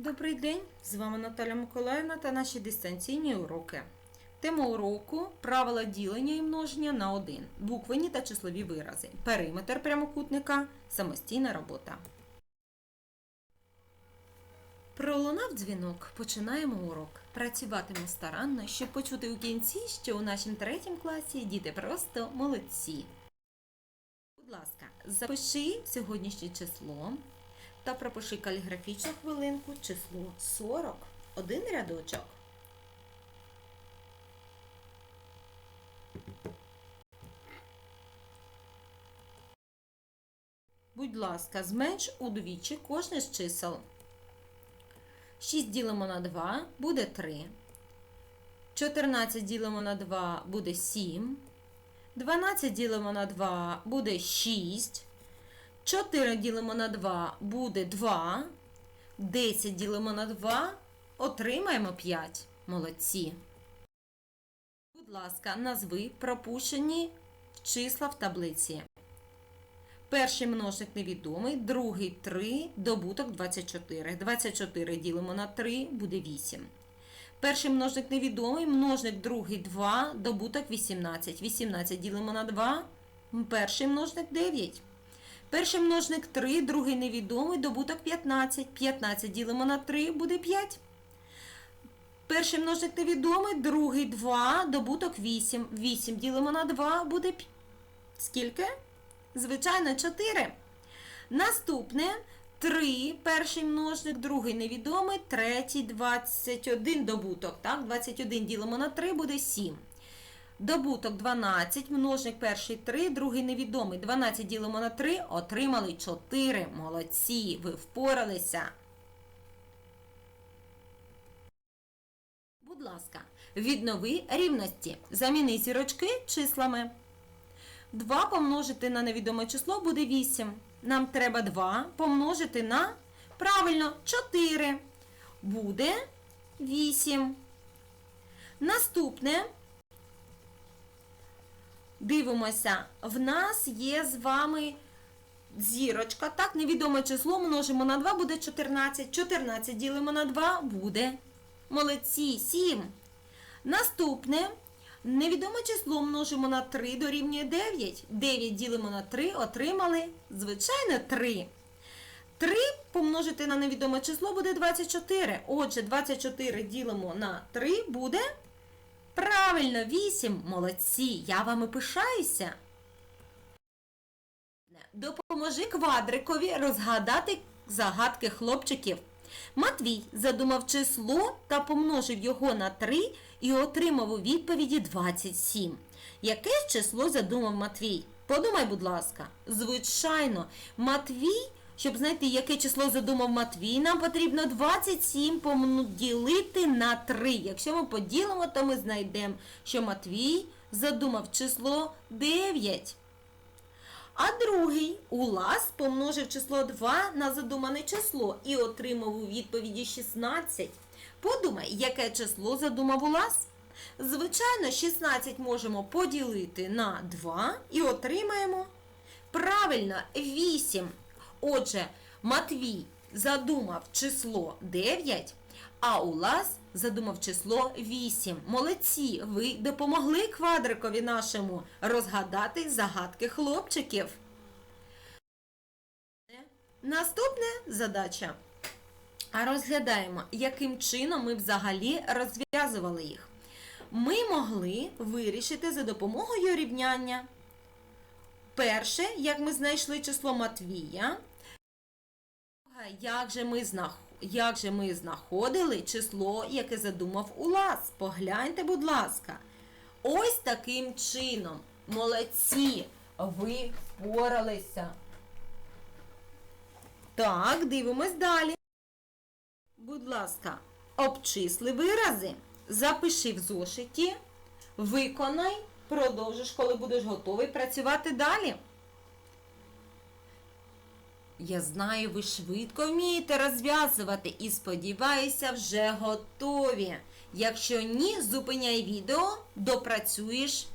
Добрий день! З вами Наталя Миколаївна та наші дистанційні уроки. Тема уроку правила ділення і множення на один. Буквені та числові вирази. Периметр прямокутника. Самостійна робота. Пролунав дзвінок. Починаємо урок. Працюватимемо старанно, щоб почути у кінці, що у нашому третьому класі діти просто молодці. Будь ласка, запиши сьогоднішнє число та пропиши каліграфічну хвилинку число 40. Один рядочок. Будь ласка, зменш удвічі кожне з чисел. 6 ділимо на 2 буде 3. 14 ділимо на 2 буде 7. 12 ділимо на 2 буде 6. 4 ділимо на 2 буде 2. 10 ділимо на 2 отримаємо 5. Молодці. Будь ласка, назви пропущені числа в таблиці. Перший множник невідомий, другий 3, добуток 24. 24 ділимо на 3 буде 8. Перший множник невідомий, множник другий 2, добуток 18. 18 ділимо на 2, перший множник 9. Перший множник 3, другий невідомий, добуток 15. 15 ділимо на 3, буде 5. Перший множник невідомий, другий 2, добуток 8. 8 ділимо на 2, буде скільки? Звичайно, 4. Наступне 3, перший множник, другий невідомий, третій 21 добуток. Так, 21 ділимо на 3, буде 7. Добуток 12, множник перший 3, другий невідомий. 12 ділимо на 3, отримали 4. Молодці, ви впоралися. Будь ласка, віднови рівності. Заміни зірочки числами. 2 помножити на невідоме число буде 8. Нам треба 2 помножити на правильно 4. Буде 8. Наступне. Дивимося, в нас є з вами зірочка. Так, невідоме число множимо на 2 буде 14. 14 ділимо на 2 буде. Молодці, 7. Наступне. Невідоме число множимо на 3 дорівнює 9. 9 ділимо на 3, отримали, звичайно, 3. 3 помножити на невідоме число буде 24. Отже, 24 ділимо на 3 буде правильно 8. Молодці, я вами пишаюся. Допоможи квадрикові розгадати загадки хлопчиків. Матвій задумав число та помножив його на 3 і отримав у відповіді 27. Яке число задумав Матвій? Подумай, будь ласка. Звичайно, Матвій, щоб знайти, яке число задумав Матвій, нам потрібно 27 поділити на 3. Якщо ми поділимо, то ми знайдемо, що Матвій задумав число 9. А другий Улас помножив число 2 на задумане число і отримав у відповіді 16. Подумай, яке число задумав Улас? Звичайно, 16 можемо поділити на 2 і отримаємо правильно 8. Отже, Матвій задумав число 9, а Улас задумав число 8. Молодці, ви допомогли квадрикові нашому розгадати загадки хлопчиків. Наступна задача. А розглядаємо, яким чином ми взагалі розв'язували їх. Ми могли вирішити за допомогою рівняння. Перше, як ми знайшли число Матвія, як же ми знах... як же ми знаходили число, яке задумав Улас? Погляньте, будь ласка. Ось таким чином. Молодці, ви впоралися. Так, дивимось далі. Будь ласка, обчисли вирази. Запиши в зошиті, виконай, продовжиш, коли будеш готовий працювати далі. Я знаю, ви швидко вмієте розв'язувати і сподіваюся, вже готові. Якщо ні, зупиняй відео, допрацюєш,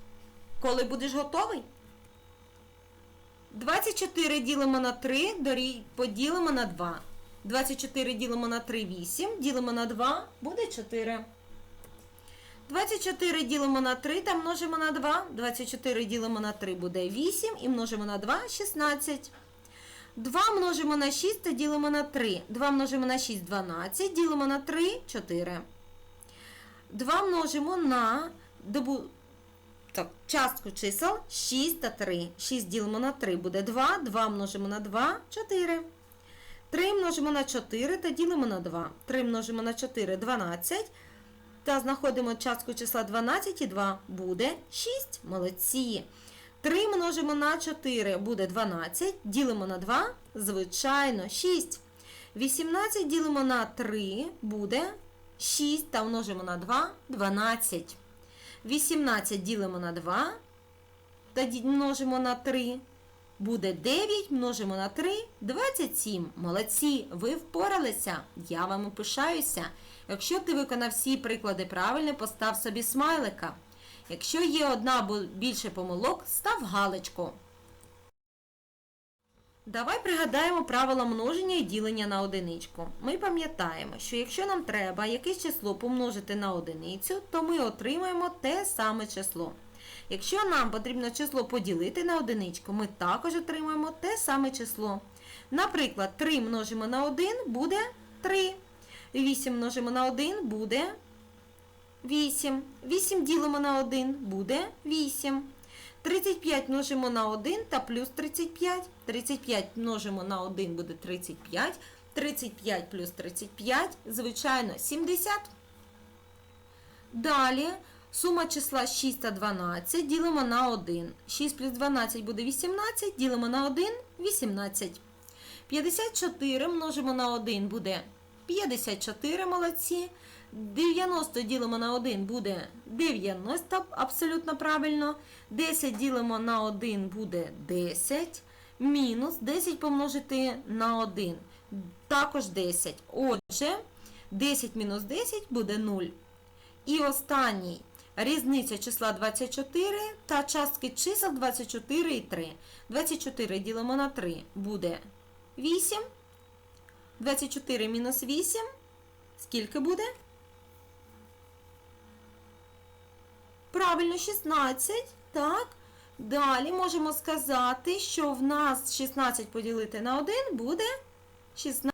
коли будеш готовий. 24 ділимо на 3, дорі- поділимо на 2. 24 ділимо на 3 8, ділимо на 2, буде 4. 24 ділимо на 3 та множимо на 2. 24 ділимо на 3 буде 8 і множимо на 2 16. 2 множимо на 6 та ділимо на 3. 2 множимо на 6 12, ділимо на 3 4. 2 множимо на добу... так, частку чисел 6 та 3. 6 ділимо на 3 буде 2, 2 множимо на 2 4. 3 множимо на 4 та ділимо на 2. 3 множимо на 4 12. Та знаходимо частку числа 12 і 2 буде 6. Молодці. 3 множимо на 4 буде 12. Ділимо на 2, звичайно, 6. 18 ділимо на 3 буде 6 та множимо на 2 12. 18 ділимо на 2 та множимо на 3. Буде 9, множимо на 3, 27. Молодці, ви впоралися. Я вами пишаюся. Якщо ти виконав всі приклади правильно, постав собі смайлика. Якщо є одна або більше помилок, став галочку. Давай пригадаємо правила множення і ділення на одиничку. Ми пам'ятаємо, що якщо нам треба якесь число помножити на одиницю, то ми отримаємо те саме число. Якщо нам потрібно число поділити на одиничку, ми також отримаємо те саме число. Наприклад, 3 множимо на 1 буде 3. 8 множимо на 1 буде 8. 8 ділимо на 1 буде 8. 35 множимо на 1 та плюс 35. 35 множимо на 1 буде 35. 35 плюс 35, звичайно, 70. Далі сума числа 6 та 12 ділимо на 1. 6 плюс 12 буде 18, ділимо на 1 18. 54 множимо на 1 буде 54, молодці. 90 ділимо на 1 буде 90, абсолютно правильно. 10 ділимо на 1 буде 10. Мінус 10 помножити на 1. Також 10. Отже, 10 мінус 10 буде 0. І останній різниця числа 24 та частки чисел 24 і 3. 24 ділимо на 3 буде 8. 24 мінус 8. Скільки буде? Правильно, 16. Так. Далі можемо сказати, що в нас 16 поділити на 1 буде 16.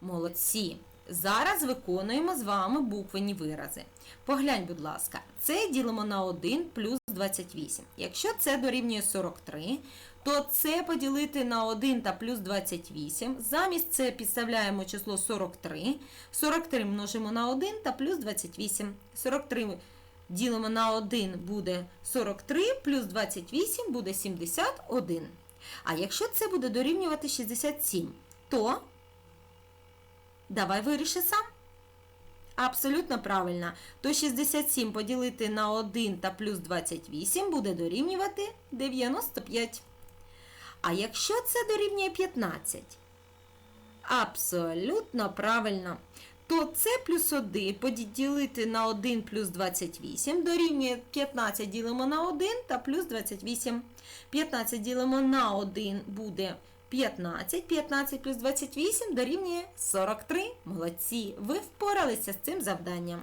Молодці. Зараз виконуємо з вами буквені вирази. Поглянь, будь ласка, це ділимо на 1 плюс 28. Якщо це дорівнює 43, то це поділити на 1 та плюс 28. Замість це підставляємо число 43. 43 множимо на 1 та плюс 28. 43 ділимо на 1 буде 43, плюс 28 буде 71. А якщо це буде дорівнювати 67, то давай виріши. Абсолютно правильно. То 67 поділити на 1 та плюс 28 буде дорівнювати 95. А якщо це дорівнює 15? Абсолютно правильно. То це плюс 1 поділити на 1 плюс 28 дорівнює 15 ділимо на 1 та плюс 28. 15 ділимо на 1 буде 15. 15 плюс 28 дорівнює 43. Молодці! Ви впоралися з цим завданням.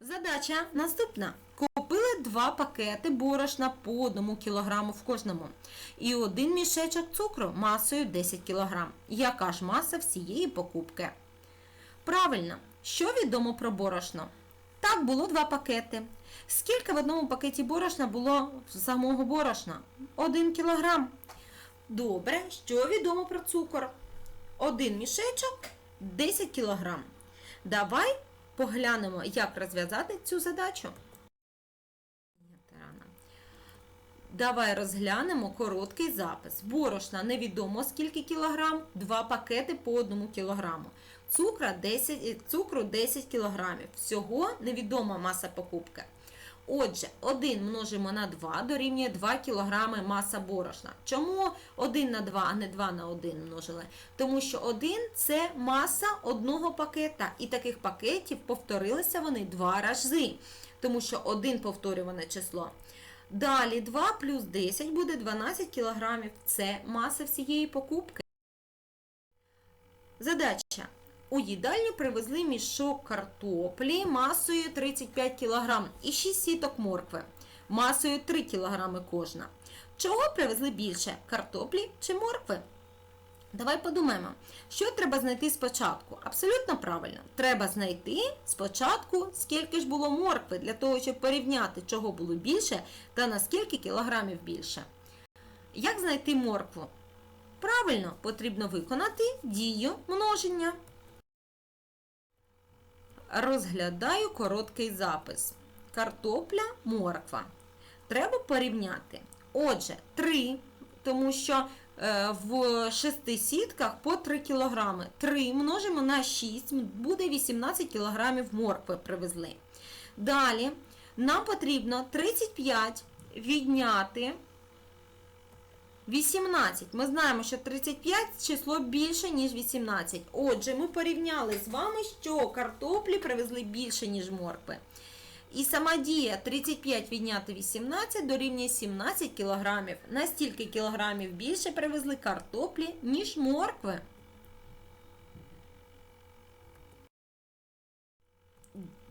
Задача наступна. Купили два пакети борошна по 1 кг в кожному. І один мішечок цукру масою 10 кг. Яка ж маса всієї покупки? Правильно, що відомо про борошно? Так, було два пакети. Скільки в одному пакеті борошна було самого борошна? 1 кг. Добре, що відомо про цукор? Один мішечок 10 кг. Давай поглянемо, як розв'язати цю задачу. Давай розглянемо короткий запис. Борошна невідомо скільки кілограм, два пакети по 1 кілограму. Цукра 10, цукру 10 кілограмів. Всього невідома маса покупки. Отже, 1 множимо на 2 дорівнює 2 кг маса борошна. Чому 1 на 2, а не 2 на 1 множили? Тому що 1 це маса одного пакета. І таких пакетів повторилися вони два рази. Тому що 1 повторюване число. Далі 2 плюс 10 буде 12 кг. Це маса всієї покупки. Задача. У їдальню привезли мішок картоплі масою 35 кг і 6 сіток моркви масою 3 кг кожна. Чого привезли більше? Картоплі чи моркви? Давай подумаємо, що треба знайти спочатку. Абсолютно правильно. Треба знайти спочатку, скільки ж було моркви, для того, щоб порівняти, чого було більше та на скільки кілограмів більше. Як знайти моркву? Правильно, потрібно виконати дію множення. Розглядаю короткий запис. Картопля, морква. Треба порівняти. Отже, 3, тому що е, в 6 сітках по 3 кг. 3 множимо на 6, буде 18 кг моркви привезли. Далі нам потрібно 35 відняти 18. Ми знаємо, що 35 число більше, ніж 18. Отже, ми порівняли з вами, що картоплі привезли більше, ніж моркви. І сама дія 35 відняти 18 дорівнює 17 кг. Настільки кілограмів більше привезли картоплі, ніж моркви.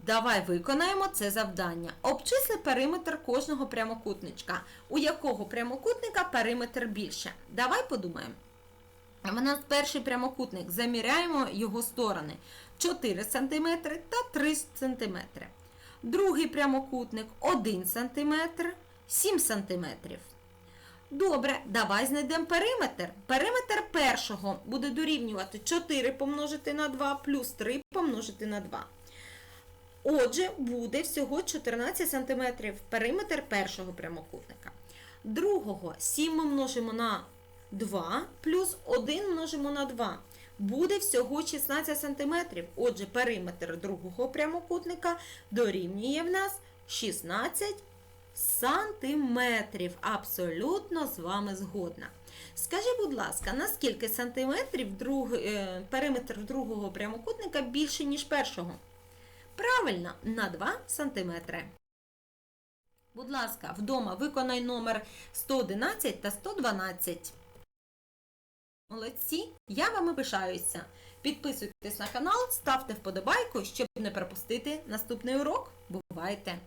Давай виконаємо це завдання. Обчисли периметр кожного прямокутничка. У якого прямокутника периметр більше? Давай подумаємо. У нас перший прямокутник. Заміряємо його сторони 4 см та 3 см. Другий прямокутник 1 см, 7 см. Добре, давай знайдемо периметр. Периметр першого буде дорівнювати 4 помножити на 2 плюс 3 помножити на 2. Отже, буде всього 14 см периметр першого прямокутника. Другого 7 ми множимо на 2 плюс 1 множимо на 2. Буде всього 16 см. Отже, периметр другого прямокутника дорівнює в нас 16 сантиметрів. Абсолютно з вами згодна. Скажи, будь ласка, на скільки сантиметрів друг, е, периметр другого прямокутника більше, ніж першого? Правильно, на 2 см. Будь ласка, вдома виконай номер 111 та 112. Молодці, я вами пишаюся. Підписуйтесь на канал, ставте вподобайку, щоб не пропустити наступний урок. Бувайте!